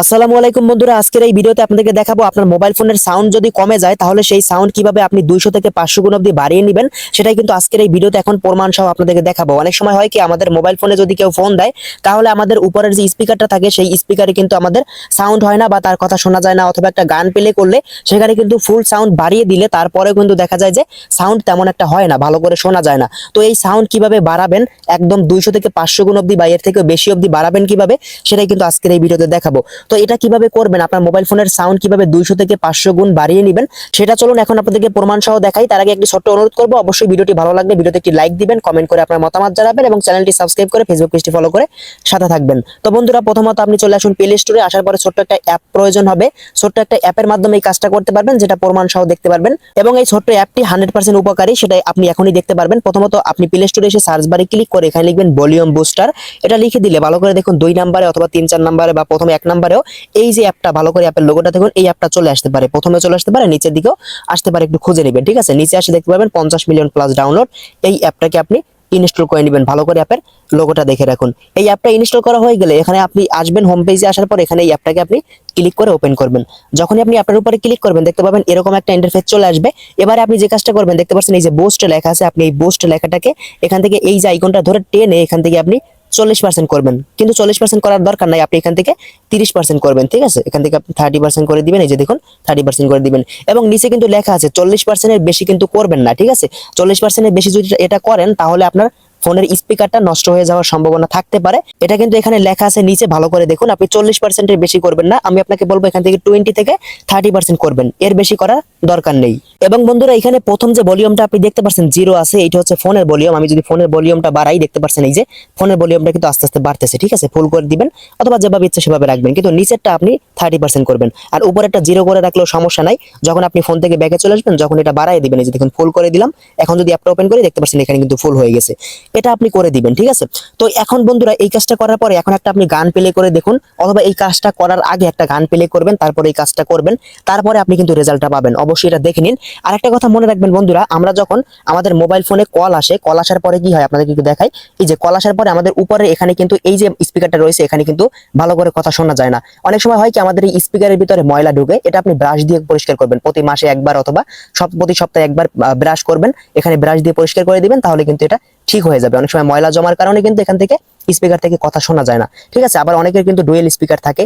আসসালামু আলাইকুম বন্ধুরা, আজকের এই ভিডিওতে আপনাদেরকে দেখাবো আপনার মোবাইল ফোনের সাউন্ড যদি কমে যায়, তাহলে সেই সাউন্ড কীভাবে আপনি দুইশো থেকে পাঁচশো গুণ অব্দি বাড়িয়ে নেবেন, সেটাই কিন্তু আজকের এই ভিডিওতে এখন প্রমাণ সহ আপনাদেরকে দেখাবো। অনেক সময় হয় কি, আমাদের মোবাইল ফোনে যদি কেউ ফোন দেয়, তাহলে আমাদের উপরের যে স্পিকারটা থাকে, সেই স্পিকারে কিন্তু আমাদের সাউন্ড হয় না বা তার কথা শোনা যায় না, অথবা একটা গান প্লে করলে সেখানে কিন্তু ফুল সাউন্ড বাড়িয়ে দিলে তারপরে কিন্তু দেখা যায় যে সাউন্ড তেমন একটা হয় না, ভালো করে শোনা যায় না। তো এই সাউন্ড কীভাবে বাড়াবেন, একদম দুইশো থেকে পাঁচশো গুণ অব্দি বা এর থেকে বেশি অব্দি বাড়াবেন কীভাবে, সেটাই কিন্তু আজকের এই ভিডিওতে দেখাবো। তো এটা কীভাবে করবেন? আপনার মোবাইল ফোনের সাউন্ড কীভাবে দুইশো থেকে পাঁচশো গুণ বাড়িয়ে নেবেন? সেটা চলুন এখন আপনাদেরকে প্রমাণ সহ দেখাই। তার আগে একটি ছোট্ট অনুরোধ করব, অবশ্যই ভিডিওটি ভালো লাগলে ভিডিওতে একটি লাইক দিবেন কমেন্ট করে আপনার মতামত জানাবেন এবং চ্যানেলটি সাবস্ক্রাইব করে ফেসবুক পেজটি ফলো করে সাথে থাকবেন। তো বন্ধুরা, প্রথমত আপনি চলে আসুন প্লে স্টোরে আসার পরে ছোট্ট একটা অ্যাপ প্রয়োজন হবে। ছোট্ট একটা অ্যাপের মাধ্যমে এই কাজটা করতে পারবেন, যেটা প্রমাণ সহ দেখতে পারবেন। এবং এই ছোট্ট অ্যাপটি হান্ড্রেড পার্সেন্ট উপকারী সেটা আপনি এখনই দেখতে পারবেন। প্রথমত আপনি প্লে স্টোরে এসে সার্চ বারে ক্লিক করে এখানে লিখবেন ভলিউম বুস্টার এটা লিখে দিলে ভালো করে দেখুন, দুই নাম্বারে অথবা তিন চার নাম্বারে বা প্রথমে এক নাম্বারেও এই যে অ্যাপটা ভালো করে অ্যাপের লোগোটা দেখুন, এই অ্যাপটা চলে আসতে পারে। প্রথমে চলে আসতে পারে, নিচের দিকেও আসতে পারে, একটু খুঁজে নেবেন, ঠিক আছে? নিচে আসে দেখতে পাবেন পঞ্চাশ মিলিয়ন প্লাস ডাউনলোড এই অ্যাপটাকে আপনি ইনস্টল করে নেবেন, ভালো করে অ্যাপের লোগোটা দেখে রাখুন। এই অ্যাপটা ইনস্টল করা হয়ে গেলে এখানে আপনি আসবেন হোম পেজে আসার পর, এখানে এই অ্যাপটাকে আপনি ক্লিক করে ওপেন করবেন। যখনই আপনি অ্যাপের উপরে ক্লিক করবেন, দেখতে পাবেন এরকম একটা ইন্টারফেস চলে আসবে। এবারে আপনি যে কাজটা করবেন, দেখতে পাচ্ছেন এই যে বোস্ট লেখা আছে, আপনি এই বোস্ট লেখাটাকে এখান থেকে এই যে আইকনটা ধরে টেনে এখান থেকে আপনি চল্লিশ পার্সেন্ট করবেন। কিন্তু চল্লিশ পার্সেন্ট করার দরকার নাই, আপনি এখান থেকে তিরিশ পার্সেন্ট করবেন, ঠিক আছে? এখান থেকে আপনি থার্টি পার্সেন্ট করে দিবেন, এই যে দেখুন থার্টি পার্সেন্ট করে দিবেন। এবং নিচে কিন্তু লেখা আছে, চল্লিশ পার্সেন্টের বেশি কিন্তু করবেন না, ঠিক আছে? চল্লিশ পার্সেন্টের বেশি যদি এটা করেন, তাহলে আপনার ফোনের স্পিকারটা নষ্ট হয়ে যাওয়ার সম্ভাবনা থাকতে পারে। এটা কিন্তু এখানে লেখা আছে নিচে, ভালো করে দেখুন, আপনি চল্লিশ পার্সেন্টের বেশি করবেন না, আমি আপনাকে বলব এখান থেকে টোয়েন্টি থেকে থার্টি পার্সেন্ট করবেন, এর বেশি করার দরকার নেই। এবং বন্ধুরা, এখানে প্রথম যে ভলিউমটা আপনি দেখতে পাচ্ছেন, জিরো আছে এটা হচ্ছে ফোনের ভলিউম। আমি যদি ফোনের ভলিউমটা বাড়াই, দেখতে পাচ্ছেন এই যে, ফোনের ভলিউমটা কিন্তু আস্তে আস্তে বাড়তেছে, ঠিক আছে? ফুল করে দিবেন, অথবা যেভাবে ইচ্ছা সেভাবে রাখবেন, কিন্তু নিচেরটা আপনি থার্টি পার্সেন্ট করবেন। আর উপরেরটা জিরো করে রাখলেও সমস্যা নাই। যখন আপনি ফোন থেকে ব্যাকে চলে আসবেন, যখন এটা বাড়াই দিবেন, এই যে দেখুন ফুল করে দিলাম। এখন যদি অ্যাপটা ওপেন করি, দেখতে পাচ্ছেন এখানে কিন্তু ফুল হয়ে গেছে। এটা আপনি করে দিবেন, ঠিক আছে? তো এখন বন্ধুরা, এই কাজটা করার পরে এখন একটা আপনি গান প্লে করে দেখুন, অথবা এই কাজটা করার আগে একটা গান প্লে করবেন, তারপরে এই কাজটা করবেন, তারপরে আপনি কিন্তু রেজাল্টটা পাবেন। অবশ্যই এটা দেখে নিন। আর একটা কথা মনে রাখবেন বন্ধুরা, আমরা যখন আমাদের মোবাইল ফোনে কল আসে কল আসার পরে কি হয় আপনাদের কিন্তু দেখাই, এই যে কল আসার পরে আমাদের উপরে এখানে কিন্তু এই যে স্পিকারটা রয়েছে, এখানে কিন্তু ভালো করে কথা শোনা যায় না। অনেক সময় হয় কি, আমাদের এই স্পিকারের ভিতরে ময়লা ঢুকে, এটা আপনি ব্রাশ দিয়ে পরিষ্কার করবেন, প্রতি মাসে একবার অথবা সব, প্রতি সপ্তাহে একবার ব্রাশ করবেন, এখানে ব্রাশ দিয়ে পরিষ্কার করে দিবেন, তাহলে কিন্তু এটা ঠিক হয়ে যাবে। অনেক সময় ময়লা জমার কারণে কিন্তু এখান থেকে স্পিকার থেকে কথা শোনা যায় না। ঠিক আছে? আবার অনেকের কিন্তু ডুয়েল স্পিকার থাকে।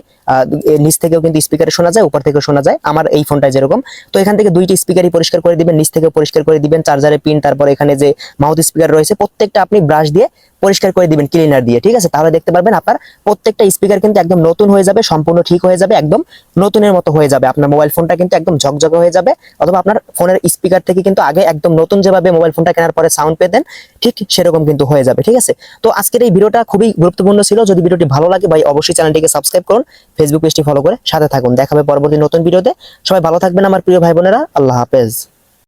নিচ থেকেও কিন্তু স্পিকারে শোনা যায়, উপর থেকেও শোনা যায়। আমার এই ফোনটা যেরকম। তো এখান থেকে দুইটি স্পিকারই পরিষ্কার করে দিবেন, নিচ থেকে পরিষ্কার করে দিবেন, চার্জারের পিন তারপর এখানে যে মাউথ স্পিকার রয়েছে, প্রত্যেকটা আপনি ব্রাশ দিয়ে পরিষ্কার করে দিবেন ক্লিনার দিয়ে, ঠিক আছে? তাহলে দেখতে পারবেন আপনার প্রত্যেকটা স্পিকার কিন্তু একদম নতুন হয়ে যাবে, সম্পূর্ণ ঠিক হয়ে যাবে, একদম নতুনের মতো হয়ে যাবে। আপনার মোবাইল ফোনটা কিন্তু একদম ঝকঝকে হয়ে যাবে, অথবা আপনার ফোনের স্পিকার থেকে কিন্তু আগে একদম নতুন যেভাবে মোবাইল ফোনটা কেনার পরে সাউন্ড পেতেন ঠিক সেরকম কিন্তু হয়ে যাবে, ঠিক আছে? তো আজকের এই ভিডিওটা খুবই গুরুত্বপূর্ণ ছিল। যদি ভিডিওটি ভালো লাগে ভাই, অবশ্যই চ্যানেলটিকে সাবস্ক্রাইব করুন ফেসবুক পেজটি ফলো করে সাথে থাকুন। দেখাবে পরবর্তী নতুন ভিডিওতে। সবাই ভালো থাকবেন, আমার প্রিয় ভাই বোনেরা। আল্লাহ হাফেজ।